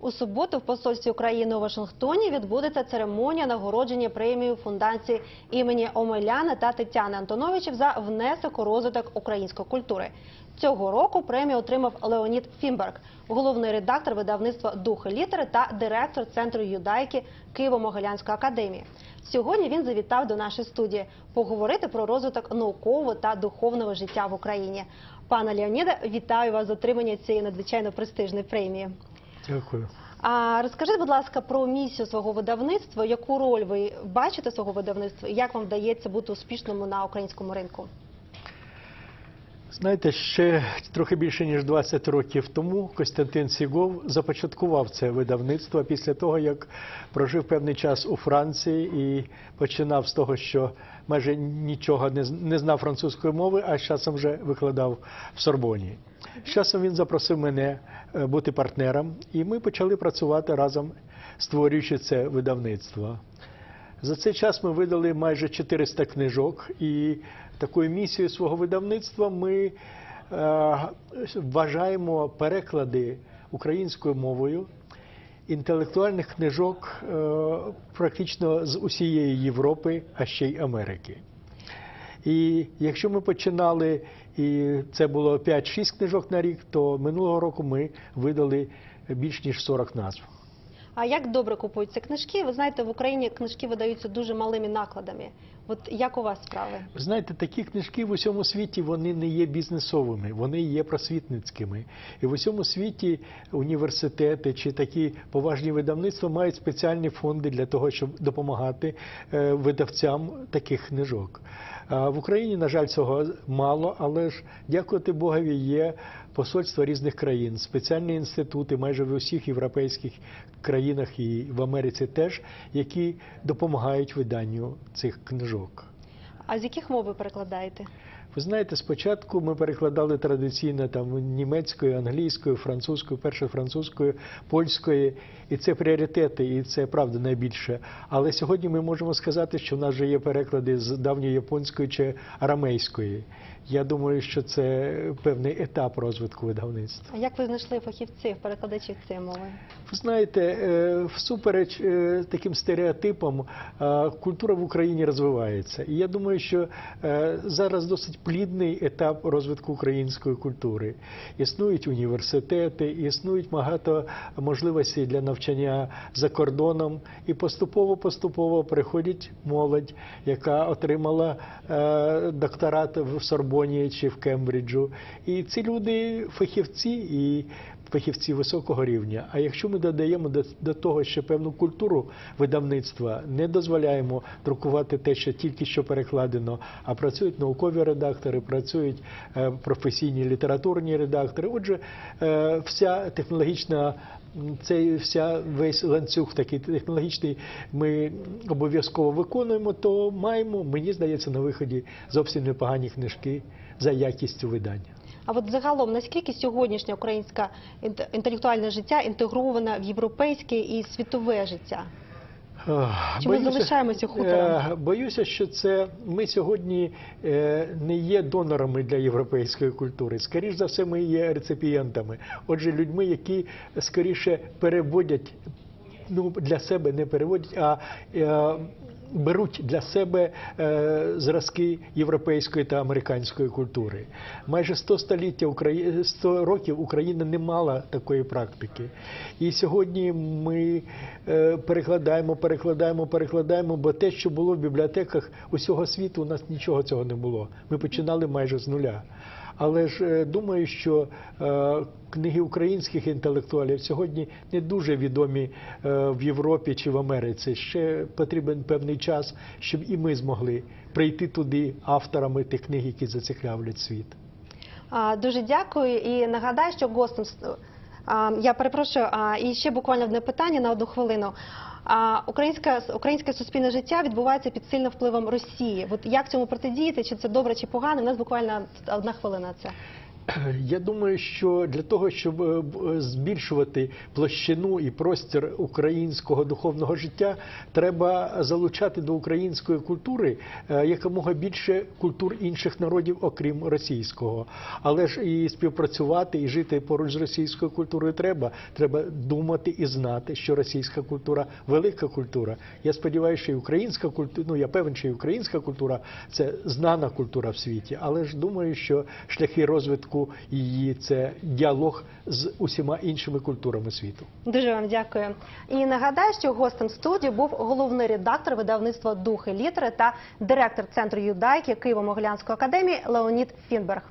У суботу в посольстві України у Вашингтоні відбудеться церемонія нагородження премією фундації імені Омеляна та Тетяни Антоновичів за внесок у розвиток української культури. Цього року премію отримав Леонід Фімберг, головний редактор видавництва Духи літери та директор центру юдайки Києво-Могилянської академії. Сьогодні він завітав до нашої студії поговорити про розвиток наукового та духовного життя в Україні. Пане Леоніде, вітаю вас з отримання цієї надзвичайно престижної премії. Дякую. А розкажіть, будь ласка, про місію свого видавництва. Яку роль ви бачите свого видавництва? і Як вам вдається бути успішним на українському ринку? Знаєте, ще трохи більше ніж 20 років тому Костянтин Сігов започаткував це видавництво після того, як прожив певний час у Франції і починав з того, що майже нічого не знав французької мови, а з часом вже викладав в Сорбоні. З часом він запросив мене е, бути партнером, і ми почали працювати разом, створюючи це видавництво. За цей час ми видали майже 400 книжок, і такою місією свого видавництва ми е, вважаємо переклади українською мовою інтелектуальних книжок е, практично з усієї Європи, а ще й Америки. І якщо ми починали, і це було 5-6 книжок на рік, то минулого року ми видали більш ніж 40 назв. А як добре купуються книжки? Ви знаєте, в Україні книжки видаються дуже малими накладами. От як у вас справи? Ви знаєте, такі книжки в усьому світі вони не є бізнесовими, вони є просвітницькими. І в усьому світі університети чи такі поважні видавництва мають спеціальні фонди для того, щоб допомагати е, видавцям таких книжок. В Україні, на жаль, цього мало, але ж дякувати Богові, є посольства різних країн, спеціальні інститути майже в усіх європейських країнах і в Америці теж, які допомагають виданню цих книжок. А з яких мов ви перекладаєте? Ви знаєте, спочатку ми перекладали традиційно там німецькою, англійською, французькою, перше французькою, польською, і це пріоритети, і це правда найбільше. Але сьогодні ми можемо сказати, що в нас вже є переклади з давньої японської чи арамейської. Я думаю, що це певний етап розвитку видавництва. А як ви знайшли фахівців, перекладачів цієї мови? Ви знаєте, е, всупереч е, таким стереотипам, е, культура в Україні розвивається. І я думаю, що зараз досить плідний етап розвитку української культури. Існують університети, існують багато можливостей для навчання за кордоном, і поступово-поступово приходить молодь, яка отримала е, докторат в Сорбоні чи в Кембриджу. І ці люди фахівці і фахівці високого рівня. А якщо ми додаємо до, того ще певну культуру видавництва, не дозволяємо друкувати те, що тільки що перекладено, а працюють наукові редактори, працюють е, професійні літературні редактори. Отже, е, вся технологічна. Цей вся весь ланцюг такий технологічний ми обов'язково виконуємо, то маємо, мені здається, на виході зовсім непогані книжки за якістю видання. А от загалом, наскільки сьогоднішнє українське інте- інтелектуальне життя інтегроване в європейське і світове життя? Чи ми залишаємося хутором? е, Боюся, що це ми сьогодні е, не є донорами для європейської культури. Скоріш за все, ми є реципієнтами. Отже, людьми, які скоріше переводять ну для себе не переводять, а е, беруть для себе е, зразки європейської та американської культури. Майже 100 століття Украї... 100 років Україна не мала такої практики. І сьогодні ми е, перекладаємо, перекладаємо, перекладаємо, бо те, що було в бібліотеках усього світу, у нас нічого цього не було. Ми починали майже з нуля. Але ж е, думаю, що е, книги українських інтелектуалів сьогодні не дуже відомі е, в Європі чи в Америці. Ще потрібен певний час, щоб і ми змогли прийти туди авторами тих книг, які зацікавлять світ. Дуже дякую і нагадаю, що гостем я перепрошую, і ще буквально одне питання на одну хвилину. А українське українське суспільне життя відбувається під сильним впливом Росії. От як цьому протидіяти? Чи це добре, чи погано? У нас буквально одна хвилина. Це Я думаю, що для того, щоб е, збільшувати площину і простір українського духовного життя, треба залучати до української культури е, якомога більше культур інших народів, окрім російського. Але ж і співпрацювати, і жити поруч з російською культурою треба. Треба думати і знати, що російська культура велика культура. Я сподіваюся, що і українська культура, ну я певен, що і українська культура це знана культура в світі, але ж думаю, що шляхи розвитку її це діалог з усіма іншими культурами світу. Дуже вам дякую. І нагадаю, що гостем студії був головний редактор видавництва Духи літери та директор центру юдайки Києво-Могилянської академії Леонід Фінберг.